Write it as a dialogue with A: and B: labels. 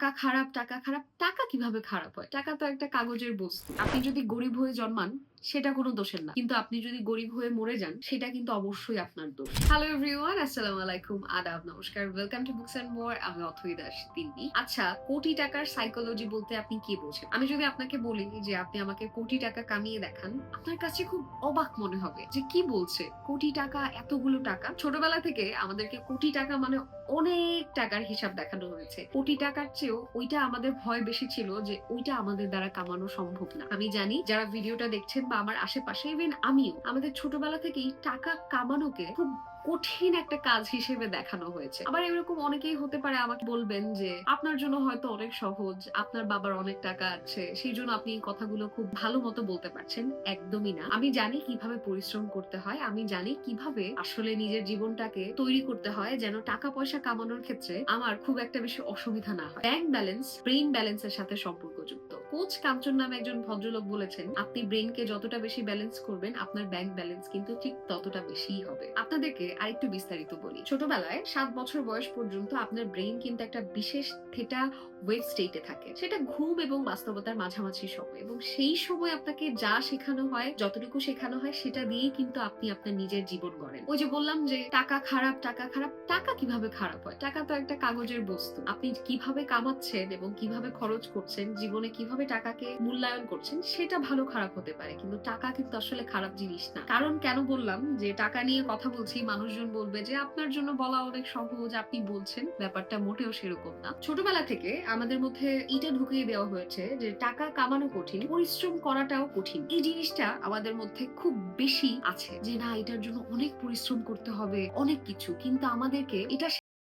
A: টাকা খারাপ টাকা খারাপ, টাকা কীভাবে খারাপ হয়? টাকা তো একটা কাগজের বস্তু। আপনি যদি গরিব হয়ে জন্মান সেটা কোনো দোষের না। কিন্তু আপনি যদি গরিব হয়ে মরে যান, সেটা কিন্তু অবশ্যই আপনার দোষ। হ্যালো এভরিওয়ান আসসালামু আলাইকুম, আদাব, নমস্কার welcome to books and more আমি অথই দাস তিন্নি। আচ্ছা কোটি টাকার সাইকোলজি বলতে আপনি কি বোঝেন? আমি যদি আপনাকে বলি যে আপনি আমাকে কোটি টাকা কামিয়ে দেখান, আপনার কাছে খুব অবাক মনে হবে যে কি বলছে? কোটি টাকা, এতগুলো টাকা? ছোটবেলা থেকে আমাদেরকে কোটি টাকা মানে অনেক টাকার হিসাব দেখানো হয়েছে। কোটি টাকার চেয়েও ওইটা আমাদের ভয় বেশি ছিল যে ওইটা আমাদের দ্বারা কামানো সম্ভব না। আমি জানি যারা ভিডিওটা দেখছেন বা আমার আশেপাশে ইভেন আমিও। আমাদের ছোটবেলা থেকেই টাকা কামানোকে খুব কঠিন একটা কাজ হিসেবে দেখানো হয়েছে। আবার এরকম অনেকেই হতে পারে আমাকে বলবেন যে, আপনার জন্য হয়তো অনেক সহজ, আপনার বাবার অনেক টাকা আছে, সেই জন্য আপনি এই কথাগুলো খুব ভালো মতো বলতে পারছেন। একদমই না। আমি জানি কীভাবে পরিশ্রম করতে হয়, আমি জানি কীভাবে আসলে নিজের জীবনটাকে তৈরি করতে হয়, যেন টাকা পয়সা কামানোর ক্ষেত্রে আমার খুব একটা বেশি অসুবিধা না হয়। ব্যাংক ব্যালেন্স, ব্রেইন ব্যালেন্সের সাথে সম্পর্কযুক্ত। কোচ কাঞ্চন নামে একজন ভদ্রলোক বলেছেন, আপনি ব্রেনকে যতটা বেশি ব্যালেন্স করবেন, আপনার ব্যাংক ব্যালেন্স কিন্তু ঠিক ততটা বেশিই হবে। আপনাদেরকে আরেকটু বিস্তারিত বলি। ছোটবেলায় সাত বছর বয়স পর্যন্ত আপনার ব্রেন কিন্তু একটা বিশেষ থেটা ওয়েভ স্টেটে থাকে। সেটা ঘুম এবং বাস্তবতার মাঝামাঝি সময়। এবং সেই সময় আপনাকে যা শেখানো হয়, যতটুকু শেখানো হয়, সেটা দিয়েই কিন্তু আপনি আপনার নিজের জীবন গড়েন। ওই যে বললাম যে, টাকা খারাপ টাকা খারাপ, টাকা কীভাবে খারাপ হয়? টাকা তো একটা কাগজের বস্তু। আপনি কীভাবে কামাচ্ছেন এবং কীভাবে খরচ করছেন, জীবনে কীভাবে টাকাকে মূল্যায়ন করছেন, সেটা ভালো খারাপ হতে পারে। কিন্তু টাকা কিন্তু আসলে খারাপ জিনিস না। কারণ কেন বললাম যে, টাকা নিয়ে কথা বলছি মানুষজন বলবে যে আপনার জন্য বলা অনেক সহজ, আপনি বলছেন, ব্যাপারটা মোটেও সেরকম না। ছোটবেলা থেকে আমাদের মধ্যে এটা ঢুকিয়ে দেওয়া হয়েছে যে টাকা কামানো কঠিন, পরিশ্রম করাটাও কঠিন। এই জিনিসটা আমাদের মধ্যে খুব বেশি আছে যে না, এটার জন্য অনেক পরিশ্রম করতে হবে, অনেক কিছু। কিন্তু আমাদেরকে এটা